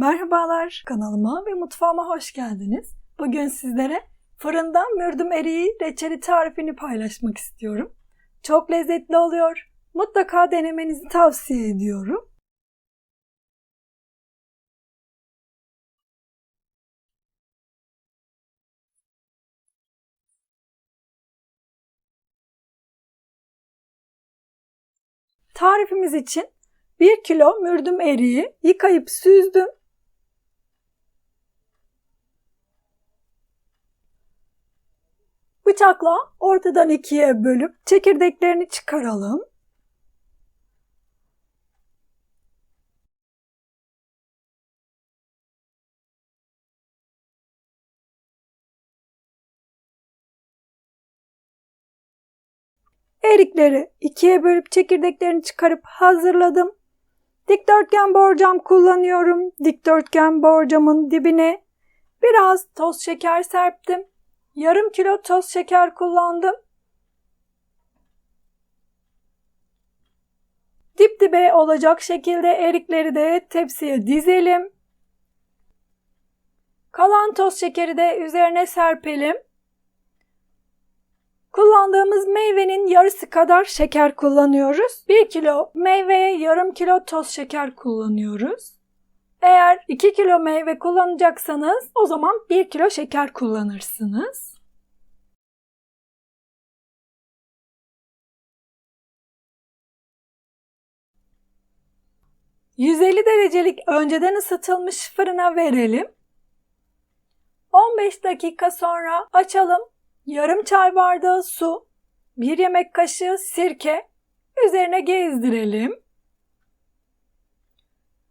Merhabalar, kanalıma ve mutfağıma hoş geldiniz. Bugün sizlere fırından mürdüm eriği reçeli tarifini paylaşmak istiyorum. Çok lezzetli oluyor. Mutlaka denemenizi tavsiye ediyorum. Tarifimiz için 1 kilo mürdüm eriği yıkayıp süzdüm. Bıçakla ortadan ikiye bölüp çekirdeklerini çıkaralım. Erikleri ikiye bölüp çekirdeklerini çıkarıp hazırladım. Dikdörtgen borcam kullanıyorum. Dikdörtgen borcamın dibine biraz toz şeker serptim. Yarım kilo toz şeker kullandım. Dip dibe olacak şekilde erikleri de tepsiye dizelim. Kalan toz şekeri de üzerine serpelim. Kullandığımız meyvenin yarısı kadar şeker kullanıyoruz. 1 kilo meyveye yarım kilo toz şeker kullanıyoruz. Eğer 2 kilo meyve kullanacaksanız o zaman 1 kilo şeker kullanırsınız. ...150 derecelik önceden ısıtılmış fırına verelim. 15 dakika sonra açalım yarım çay bardağı su, bir yemek kaşığı sirke üzerine gezdirelim.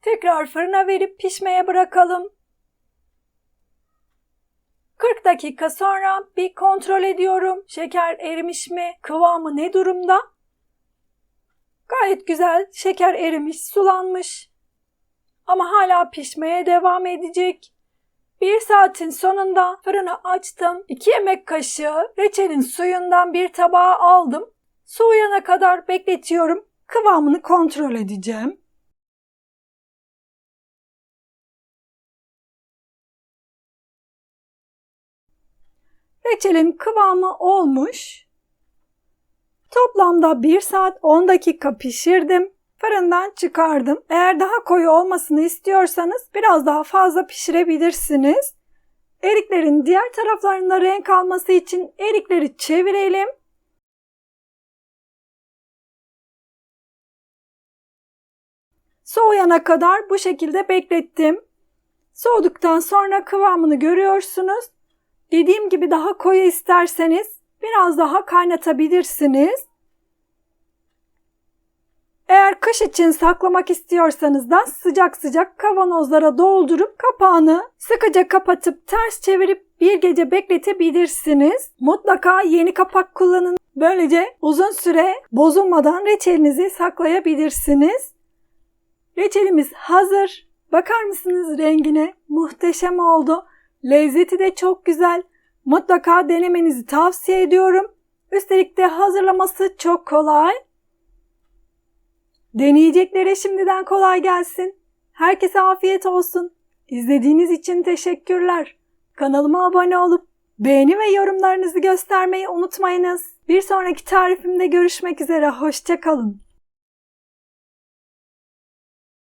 Tekrar fırına verip pişmeye bırakalım. 40 dakika sonra bir kontrol ediyorum. Şeker erimiş mi? Kıvamı ne durumda? Gayet güzel. Şeker erimiş, sulanmış. Ama hala pişmeye devam edecek. Bir saatin sonunda fırını açtım. 2 yemek kaşığı reçelin suyundan bir tabağa aldım. Soğuyana kadar bekletiyorum. Kıvamını kontrol edeceğim. Reçelin kıvamı olmuş. Toplamda 1 saat 10 dakika pişirdim. Fırından çıkardım. Eğer daha koyu olmasını istiyorsanız biraz daha fazla pişirebilirsiniz. Eriklerin diğer taraflarında renk alması için erikleri çevirelim. Soğuyana kadar bu şekilde beklettim. Soğuduktan sonra kıvamını görüyorsunuz. Dediğim gibi daha koyu isterseniz biraz daha kaynatabilirsiniz. Eğer kış için saklamak istiyorsanız da sıcak sıcak kavanozlara doldurup kapağını sıkıca kapatıp ters çevirip bir gece bekletebilirsiniz. Mutlaka yeni kapak kullanın. Böylece uzun süre bozulmadan reçelinizi saklayabilirsiniz. Reçelimiz hazır. Bakar mısınız rengine? Muhteşem oldu. Lezzeti de çok güzel. Mutlaka denemenizi tavsiye ediyorum. Üstelik de hazırlaması çok kolay. Deneyeceklere şimdiden kolay gelsin. Herkese afiyet olsun. İzlediğiniz için teşekkürler. Kanalıma abone olup beğeni ve yorumlarınızı göstermeyi unutmayınız. Bir sonraki tarifimde görüşmek üzere. Hoşçakalın.